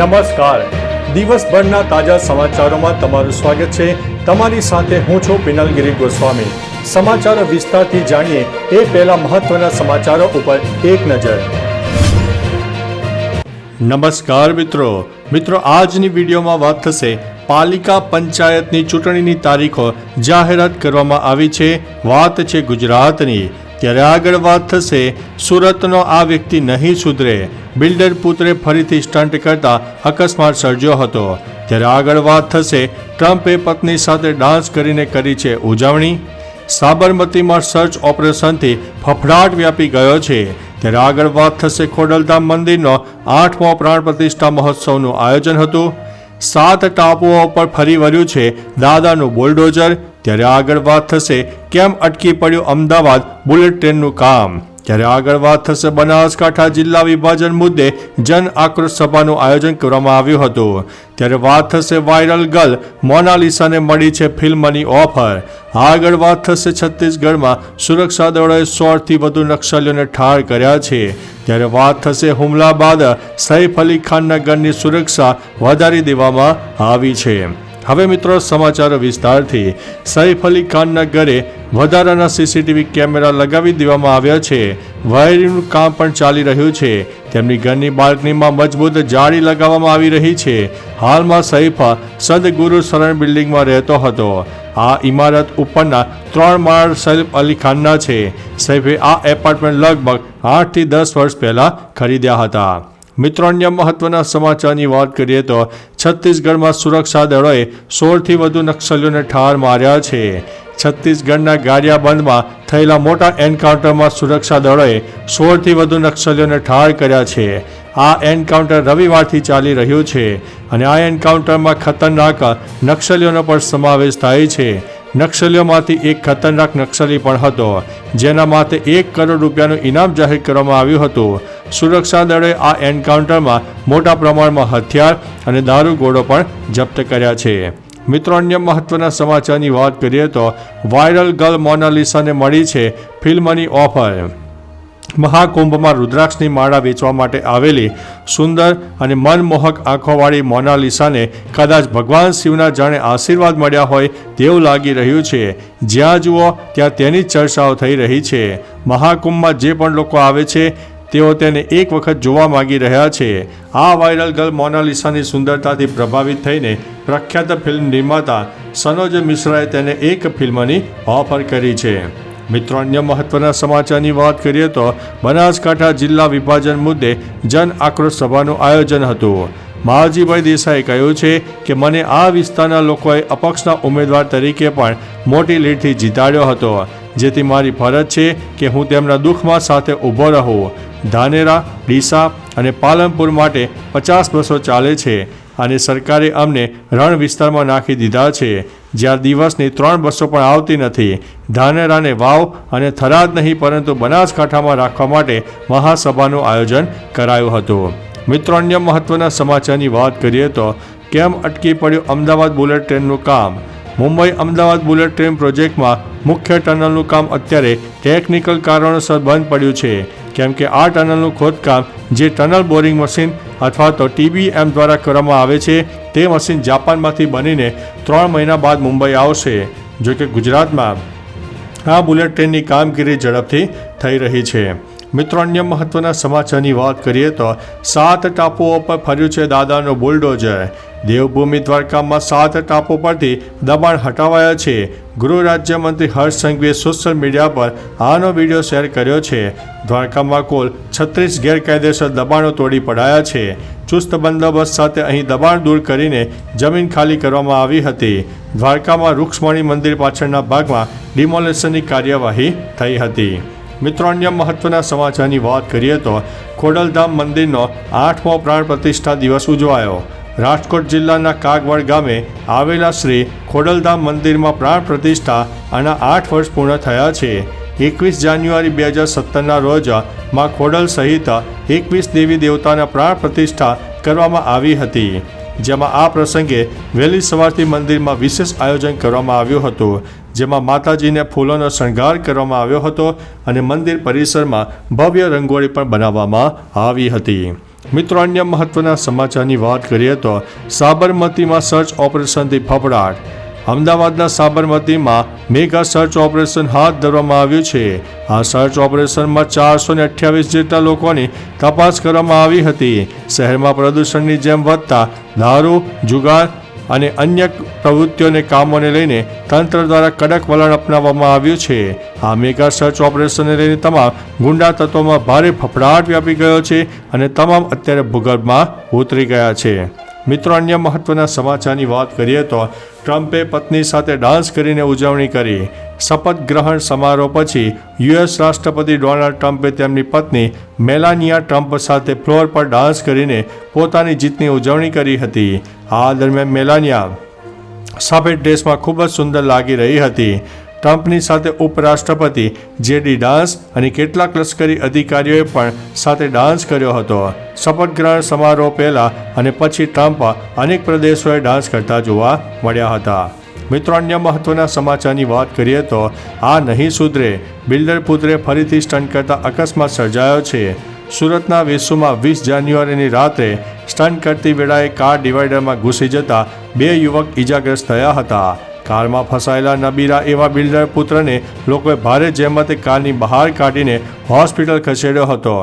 નમસ્કાર. દિવસભરના તાજા સમાચારોમાં તમારું સ્વાગત છે. તમારી સાથે હું છું પિનલગીરી ગોસ્વામી. સમાચારો વિસ્તારથી જાણીએ એ પહેલા મહત્વના સમાચારો ઉપર એક નજર. નમસ્કાર મિત્રો. મિત્રો, આજની વિડીયોમાં વાત થશે પાલિકા પંચાયતની ચૂંટણીની તારીખો જાહેરાત કરવામાં આવી છે. વાત છે ગુજરાતની. ત્યારે આગળ વાત થશે સુરતનો આ વ્યક્તિ નહીં સુધરે. બિલ્ડર પુત્રે ફરીથી સ્ટન્ટ કરતા અકસ્માત સર્જ્યો હતો. ત્યારે આગળ વાત થશે, ટ્રમ્પે પત્ની સાથે ડાન્સ કરીને કરી છે ઉજવણી. સાબરમતીમાં સર્ચ ઓપરેશનથી ફફડાટ વ્યાપી ગયો છે. ત્યારે આગળ વાત થશે ખોડલધામ મંદિરનો આઠમો પ્રાણ પ્રતિષ્ઠા મહોત્સવનું આયોજન હતું. સાત ટાપુઓ પર ફરી વળ્યું છે દાદાનું બુલડોઝર. ત્યારે આગળ વાત થશે, કેમ અટકી પડ્યું અમદાવાદ બુલેટ ટ્રેનનું કામ? ત્યારે આગળ વાત થશે બનાસકાંઠા જિલ્લા વિભાજન મુદ્દે જન આક્રોશ સભાનું આયોજન કરવામાં આવ્યું હતું. ત્યારે વાત થશે વાયરલ ગર્લ મોનાલિસાને મળી છે ફિલ્મની ઓફર. આગળ વાત થશે છત્તીસગઢમાં, સુરક્ષા દળોએ સોળથી વધુ નક્સલીઓને ઠાર કર્યા છે. ત્યારે વાત થશે હુમલા બાદ સૈફ અલી ખાનના ઘરની સુરક્ષા વધારી દેવામાં આવી છે. હવે મિત્રો સમાચારો વિસ્તારથી. સૈફ અલી ખાનના ઘરે વધારાના સીસીટીવી કેમેરા લગાવી દેવામાં આવ્યા છે. વાયરિંગનું કામ પણ ચાલી રહ્યું છે. તેમની ઘરની બાલ્કનીમાં મજબૂત જાળી લગાવવામાં આવી રહી છે. હાલમાં સૈફ સદગુરુ શરણ બિલ્ડિંગમાં રહેતો હતો. આ ઇમારત ઉપરના ત્રણ માળ સૈફ અલી ખાનના છે. સૈફે આ એપાર્ટમેન્ટ લગભગ આઠથી દસ વર્ષ પહેલાં ખરીદ્યા હતા. મિત્રો, અન્ય મહત્વના સમાચારની વાત કરીએ તો છત્તીસગઢમાં સુરક્ષા દળોએ સોળથી વધુ નક્સલીઓને ઠાર માર્યા છે. છત્તીસગઢના ગારિયાબંધમાં થયેલા મોટા એન્કાઉન્ટરમાં સુરક્ષા દળોએ સોળથી વધુ નક્સલીઓને ઠાર કર્યા છે. આ એન્કાઉન્ટર રવિવારથી ચાલી રહ્યું છે અને આ એન્કાઉન્ટરમાં ખતરનાક નક્સલીઓનો પણ સમાવેશ થાય છે. નક્સલીઓમાંથી એક ખતરનાક નક્સલી પણ હતો, જેના માટે એક કરોડ રૂપિયાનું ઇનામ જાહેર કરવામાં આવ્યું હતું. સુરક્ષા દળે આ એન્કાઉન્ટરમાં મોટા પ્રમાણમાં હથિયાર અને દારૂગોળો પણ જપ્ત કર્યા છે. મિત્રો, અન્ય મહત્વના સમાચારની વાત કરીએ તો વાયરલ ગર્લ મોનાલિસાને મળી છે ફિલ્મની ઓફર. મહાકુંભમાં રુદ્રાક્ષની માળા વેચવા માટે આવેલી સુંદર અને મનમોહક આંખોવાળી મોનાલિસાને કદાચ ભગવાન શિવના જાણે આશીર્વાદ મળ્યા હોય તેવું લાગી રહ્યું છે. જ્યાં જુઓ, ત્યાં તેની ચર્ચાઓ થઈ રહી છે. મહાકુંભમાં જે પણ લોકો આવે છે તેઓ તેને એક વખત જોવા માગી રહ્યા છે. આ વાયરલ ગર્લ મોનાલિસાની સુંદરતાથી પ્રભાવિત થઈને પ્રખ્યાત ફિલ્મ નિર્માતા સનોજ મિશ્રાએ તેને એક ફિલ્મની ઓફર કરી છે. મિત્રો, અન્ય મહત્વના સમાચારની વાત કરીએ તો બનાસકાંઠા જિલ્લા વિભાજન મુદ્દે જન આક્રોશ સભાનું આયોજન હતું. માવજીભાઈ દેસાઈએ કહ્યું છે કે, મને આ વિસ્તારના લોકોએ અપક્ષના ઉમેદવાર તરીકે પણ મોટી લીડથી જીતાડ્યો હતો. જેથી મારી ફરજ છે કે હું તેમના દુઃખમાં સાથે ઊભો રહું. ધાનેરા, ડીસા અને પાલનપુર માટે પચાસ બસો ચાલે છે અને સરકારે અમને રણ વિસ્તારમાં નાખી દીધા છે. જ્યાં દિવસની ત્રણ બસો પણ આવતી નથી. ધાનેરાને વાવ અને થરાદ નહીં, પરંતુ બનાસકાંઠામાં રાખવા માટે મહાસભાનું આયોજન કરાયું હતું. મિત્રો, અન્ય મહત્વના સમાચારની વાત કરીએ તો કેમ અટકી પડ્યું અમદાવાદ બુલેટ ટ્રેનનું કામ? મુંબઈ અમદાવાદ બુલેટ ટ્રેન પ્રોજેક્ટમાં મુખ્ય ટનલનું કામ અત્યારે ટેકનિકલ કારણોસર બંધ પડ્યું છે. કેમ કે આ ટનલનું ખોદકામ જે ટનલ બોરિંગ મશીન અથવા તો ટીબીએમ દ્વારા કરવામાં આવે છે, તે મશીન જાપાનમાંથી બનીને ત્રણ મહિના બાદ મુંબઈ આવશે જો કે ગુજરાતમાં આ બુલેટ ટ્રેનની કામગીરી ઝડપથી થઈ રહી છે. મિત્રો, અન્ય મહત્વના સમાચારની વાત કરીએ તો સાત ટાપુઓ પર ફર્યું છે દાદાનો બુલડોઝર. દેવભૂમિ દ્વારકામાં સાત ટાપુ પરથી દબાણ હટાવાયા છે. ગૃહ રાજ્યમંત્રી હર્ષ સંઘવીએ સોશિયલ મીડિયા પર આનો વીડિયો શેર કર્યો છે. દ્વારકામાં કુલ છત્રીસ ગેરકાયદેસર દબાણો તોડી પડાયા છે. ચુસ્ત બંદોબસ્ત સાથે અહીં દબાણ દૂર કરીને જમીન ખાલી કરવામાં આવી હતી. દ્વારકામાં રૂક્ષ્મણી મંદિર પાછળના ભાગમાં ડિમોલેશનની કાર્યવાહી થઈ હતી. મિત્રો, અન્ય મહત્વના સમાચારની વાત કરીએ તો ખોડલધામ મંદિરનો આઠમો પ્રાણ પ્રતિષ્ઠા દિવસ ઉજવાયો. રાજકોટ જિલ્લાના કાગવાડ ગામે આવેલા શ્રી ખોડલધામ મંદિરમાં પ્રાણ પ્રતિષ્ઠા આના આઠ વર્ષ પૂર્ણ થયા છે. એકવીસ જાન્યુઆરી બે હજાર સત્તરના રોજમાં ખોડલ સહિત એકવીસ દેવી દેવતાના પ્રાણ પ્રતિષ્ઠા કરવામાં આવી હતી, જેમાં આ પ્રસંગે વહેલી સવારથી મંદિરમાં વિશેષ આયોજન કરવામાં આવ્યું હતું. જેમાં માતાજીને ફૂલોનો શણગાર કરવામાં આવ્યો હતો અને મંદિર પરિસરમાં ભવ્ય રંગોળી પણ બનાવવામાં આવી હતી. મિત્રો, અન્ય મહત્વના સમાચારની વાત કરીએ તો સાબરમતીમાં સર્ચ ઓપરેશનથી ફફડાટ. અમદાવાદના સાબરમતીમાં મેગા સર્ચ ઓપરેશન હાથ ધરવામાં આવ્યું છે. આ સર્ચ ઓપરેશનમાં ચારસો ને અઠ્યાવીસ જેટલા લોકોની તપાસ કરવામાં આવી હતી. શહેરમાં પ્રદૂષણની જેમ વધતા દારૂ, જુગાર અને અન્ય પ્રવૃત્તિઓને કામોને લઈને તંત્ર દ્વારા કડક વલણ અપનાવવામાં આવ્યું છે. આ મેગા સર્ચ ઓપરેશનને લઈને તમામ ગુંડા તત્વોમાં ભારે ફફડાટ વ્યાપી ગયો છે અને તમામ અત્યારે ભૂગર્ભમાં ઉતરી ગયા છે. મિત્રો, અન્ય મહત્વના સમાચારની વાત કરીએ તો ટ્રમ્પે પત્ની સાથે ડાન્સ કરીને ઉજવણી કરી. શપથ ગ્રહણ સમારોહ પછી યુએસ રાષ્ટ્રપતિ ડોનાલ્ડ ટ્રમ્પે તેમની પત્ની મેલાનિયા ટ્રમ્પ સાથે ફ્લોર પર ડાન્સ કરીને પોતાની જીતની ઉજવણી કરી હતી. આ દરમિયાન મેલાનિયા સફેદ ડ્રેસમાં ખૂબ જ સુંદર લાગી રહી હતી. ટ્રમ્પની સાથે ઉપરાષ્ટ્રપતિ જેડી ડાન્સ અને કેટલાક લશ્કરી અધિકારીઓએ પણ સાથે ડાન્સ કર્યો હતો. શપથ ગ્રહણ સમારોહ પહેલા અને પછી ટ્રમ્પ અનેક પ્રદેશોએ ડાન્સ કરતા જોવા મળ્યા હતા. મિત્રો, અન્ય મહત્વના સમાચારની વાત કરીએ તો આ નહીં સુધરે બિલ્ડર પુત્રે ફરીથી સ્ટન્ટ કરતા અકસ્માત સર્જાયો છે. સુરતના વેસુમાં વીસ જાન્યુઆરીની રાત્રે સ્ટન્ટ કરતી વેળાએ કાર ડિવાઈડરમાં ઘૂસી જતા બે યુવક ઈજાગ્રસ્ત થયા હતા. કારમાં ફસાયેલા નબીરા એવા બિલ્ડર પુત્રને લોકોએ ભારે જહેમતે કારની બહાર કાઢીને હોસ્પિટલ ખસેડ્યો હતો.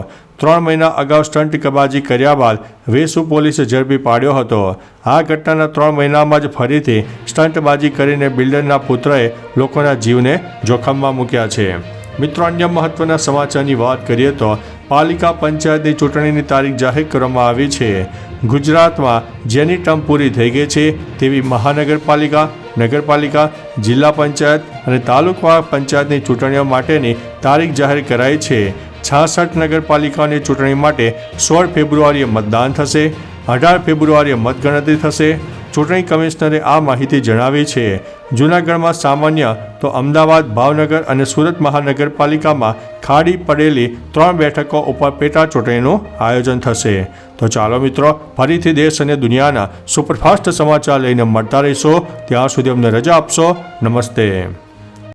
ત્રણ મહિના અગાઉ સ્ટન્ટ કબાજી કર્યા બાદ વેસુ પોલીસે ઝડપી પાડ્યો હતો. આ ઘટનાના ત્રણ મહિનામાં જ ફરીથી સ્ટન્ટબાજી કરીને બિલ્ડરના પુત્રએ લોકોના જીવને જોખમમાં મૂક્યા છે. મિત્રો, અન્ય મહત્વના સમાચારની વાત કરીએ તો પાલિકા પંચાયતની ચૂંટણીની તારીખ જાહેર કરવામાં આવી છે. ગુજરાતમાં જેની ટર્મ પૂરી થઈ ગઈ છે તેવી મહાનગરપાલિકા નગરપાલિકા, જિલ્લા પંચાયત અને તાલુકા પંચાયતની ચૂંટણીઓ માટેની તારીખ જાહેર કરાઈ છે. છાસઠ નગરપાલિકાની ચૂંટણી માટે સોળ ફેબ્રુઆરીએ મતદાન થશે. અઢાર ફેબ્રુઆરીએ મતગણતરી થશે. ચૂંટણી કમિશનરે આ માહિતી જણાવી છે. જૂનાગઢમાં સામાન્ય તો અમદાવાદ, ભાવનગર અને સુરત મહાનગરપાલિકામાં ખાડી પડેલી ત્રણ બેઠકો ઉપર પેટા ચૂંટણીનું આયોજન થશે. તો ચાલો મિત્રો, ફરીથી દેશ અને દુનિયાના સુપરફાસ્ટ સમાચાર લઈને મળતા રહીશો. ત્યાં સુધી અમને રજા આપશો. નમસ્તે.